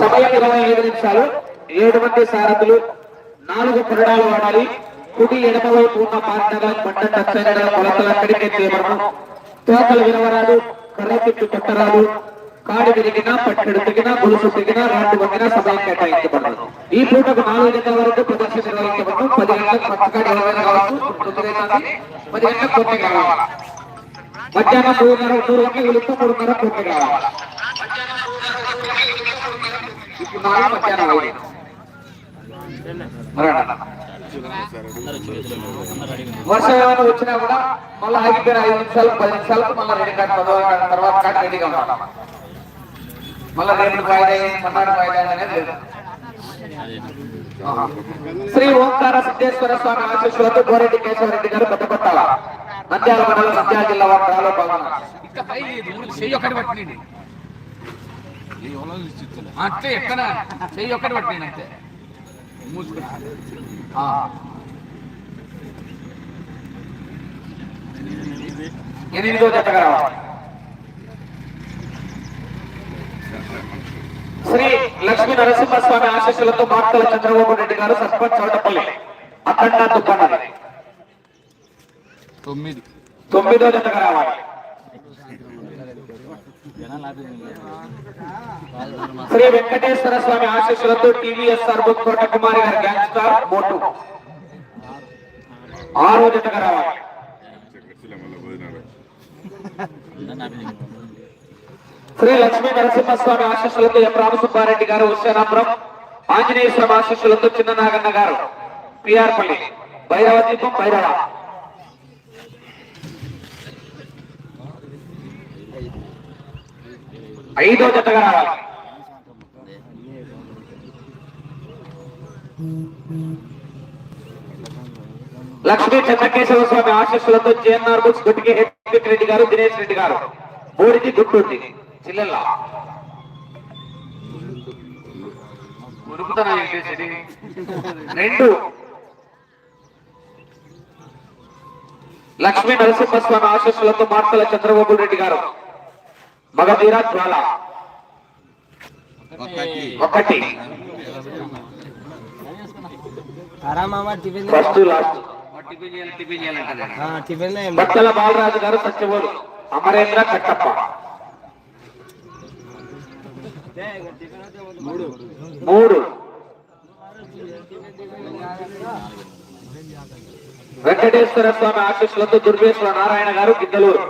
సమయం ఇరవై ఐదు నిమిషాలు. ఏడు మంది సారథులు నాలుగు కొరడాలు వాడాలి కుడి ఎడమ వైపు ఉన్న పార్టగా పంట టచ్చైన కొలతలు అక్కడికే తీయబడను తోకలు వినవరాలు కర్రపిట్టు కొట్టరాలు కాడి విరిగినా పట్టెడు తిరిగినా గొలుసు తిరిగినా రాడ్డు వంగినా సమయం కేటాయించబడదు. ఈ పూటకు నాలుగు గంటల వరకు ప్రదర్శన నిర్వహించబడదు పది గంటలకు పచ్చకాడి ఎవరైనా కావచ్చు. పది గంటలకు పూర్తి కావాలి. మధ్యాహ్నం మూడున్నర మూడు గంటలకు వెళుతూ మూడున్నర పూర్తి కావాలి. నాలుగు మధ్యాహ్నం ఐదు వర్షం ఏమైనా వచ్చినా కూడా మళ్ళీ ఆగిపోయిన ఐదు నిమిషాలు పది నిమిషాలకు మళ్ళీ రెండు గంటల తర్వాత తర్వాత కాడ రెడీగా ఉండాలి మళ్ళీ రెండు వాయిదా మన్నాడు వాయిదా అనేది లేదు. శ్రీ ఓంకార సిద్ధేశ్వర స్వామి ఆశీస్సులతో గోరెడ్డి కేశవరెడ్డి గారు పెద్ద పెద్దపట్టాల నంద్యాల మండలం నంద్యాల జిల్లా వారి డ్రాలో పాల్గొన్నారు అట్లే ఎక్కడ? చెయ్యి ఒక్కటి పట్టినండి అంతే. మూసుకున్నా ఆ. ఎనిమిదో జతగా రావాలి. శ్రీ లక్ష్మీ నరసింహస్వామి ఆశీస్సులతో మార్తల చంద్రబాబు రెడ్డి గారు సర్పంచ్ చౌటపల్లి అఖండ దుబ్బన్నది తొమ్మిది. తొమ్మిదో జతగా రావాలి. శ్రీ వెంకటేశ్వర స్వామి ఆశీస్సులతో టీవీఎస్ఆర్ కోట కుమారి గారి గ్యాంగ్ స్టార్ మోటు ఆరో జతగా రావాలి? శ్రీ లక్ష్మీ నరసింహస్వామి ఆశీస్సులతో ఎం రామసుబ్బారెడ్డి గారు ఉషానాపురం ఆంజనేయ స్వామి ఆశీస్సులతో చిన్న నాగన్న గారు పిఆర్ పల్లి భైరవ దీపం భైరవ. ఐదో జతగా రావాలి లక్ష్మీ చంద్రకేశవ స్వామి ఆశీస్సులతో జేఎన్ఆర్ బుక్స్ గుట్టికి హెచ్పిక్ రెడ్డి గారు దినేష్ రెడ్డి గారు. బోడిది గుట్టుంది చిల్లెల్లా. రెండు. లక్ష్మీ నరసింహస్వామి ఆశీస్సులతో మార్తల చంద్రబాబు రెడ్డి గారు. మగధీర జ్వాల. ఒకటి. బట్టల బాలరాజు గారు సత్యవోలు అమరేంద్ర కట్టప్ప. మూడు. వెంకటేశ్వర స్వామి ఆశీస్సులతో దుర్గేశ్వర నారాయణ గారు గిద్దలూరు.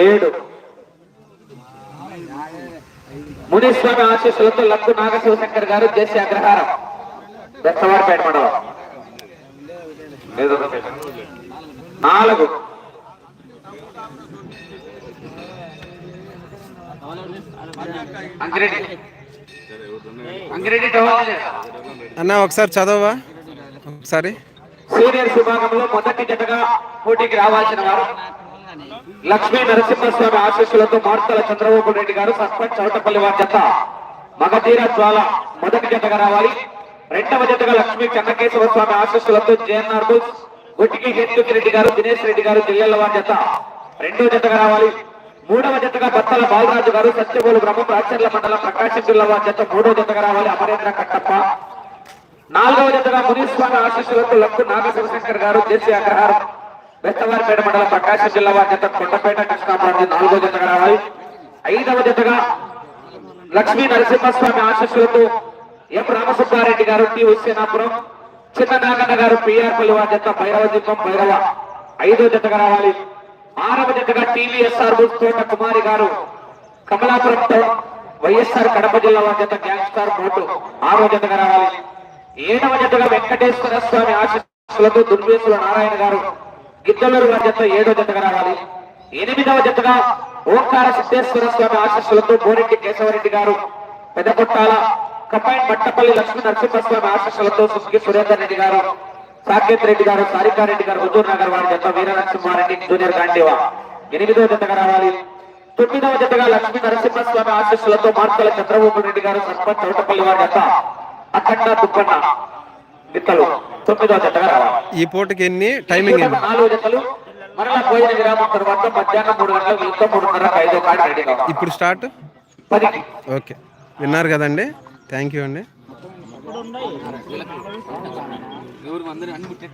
ఏడు. మునీస్వామి ఆశీస్సులతో లక్కు నాగశివశంకర్ గారు జేసీ అగ్రహారం. బెస్తవారిపేట మండలం నాలుగు. అంగిరెడ్డి అంగిరెడ్డి అన్న ఒకసారి చదవవా? ఒకసారి. సీనియర్స్ విభాగంలో మొదటి జతగా పోటీకి రావాల్సిన వారు లక్ష్మీ నరసింహస్వామి ఆశీస్సులతో మార్తల చంద్రబాబు రెడ్డి గారు సర్పంచ్ చౌటపల్లి వారి జత. మగధీర జ్వాల మొదటి జతగా రావాలి. రెండవ జతగా లక్ష్మీ చెన్నకేశవ స్వామి ఆశీస్సులతో జేఎన్ఆర్ బుల్స్ గుట్టికి హెచ్చుక్ రెడ్డి గారు దినేష్ రెడ్డి గారు జిల్లెల వారి జత. రెండవ జతగా రావాలి. మూడవ జతగా బత్తల బాలరాజు గారు సత్యగోలు గ్రామం రాచర్ల మండలం ప్రకాశం జిల్లా వారి జత. మూడవ జతగా రావాలి అమరేంద్ర కట్టప్ప. నాలుగవ జతగా మునిస్వామి ఆశీస్సులతో లక్కు నాగశివశంకర్ గారు జేసీ అగ్రహారం బెస్తవారిపేట మండలం ప్రకాశం జిల్లా వారి జత కొండపేట కృష్ణాపురం నాలుగో జతగా రావాలి. ఐదవ జతగా లక్ష్మీ నరసింహస్వామి ఆశీస్సులతో ఎం రామసుబ్బారెడ్డి గారు టి హుస్సేనాపురం చిన్న నాగన్న గారు పిఆర్ పల్లి వారి జత భైరవ దీపం భైరవ ఐదో జతగా రావాలి. ఆరవ జతగా టీవీఎస్ఆర్ తోట కుమారి గారు కమలాపురం వైఎస్ఆర్ కడప జిల్లా వారి జత గ్యాంగ్స్టార్ మోటు ఆరో జతగా రావాలి. ఏడవ జతగా వెంకటేశ్వర స్వామి ఆశీస్సులతో దుర్వేశ్వర నారాయణ గారు గిద్దలూరు వారి జత ఏడవ జతగా రావాలి. ఎనిమిదవ జతగా ఓంకార సిద్ధేశ్వర స్వామి ఆశీస్సులతో బోరెడ్డి కేశవరెడ్డి గారు పెద్దకొట్టాల కపాయిన్ బట్టపల్లి లక్ష్మీ నరసింహస్వామి ఆశీస్సులతో సుస్కి సురేందర్ రెడ్డి గారు సాకేత్ రెడ్డి గారు సారికారెడ్డి గారు హుజూర్ నగర్ వారి జత వీర నరసింహారెడ్డి జూనియర్ గాంధీవా. ఎనిమిదవ జతగా రావాలి. తొమ్మిదవ జతగా లక్ష్మీ నరసింహస్వామి ఆశీస్సులతో మార్తల చంద్రబాబు రెడ్డి గారు సర్పంచ్ చౌటపల్లి వారి జత. అఖండ జతగా రావాలి. ఈ పూటకి ఎన్ని? టైమింగ్ నాలుగు జతలు. మరలా భోజన విరామం తర్వాత మధ్యాహ్నం మూడు మూడున్నర ఐదో కాడి రెడీ కావాలి. ఇప్పుడు స్టార్ట్ పదికి. ఓకే. విన్నారు కదండి? థ్యాంక్ యూ అండి.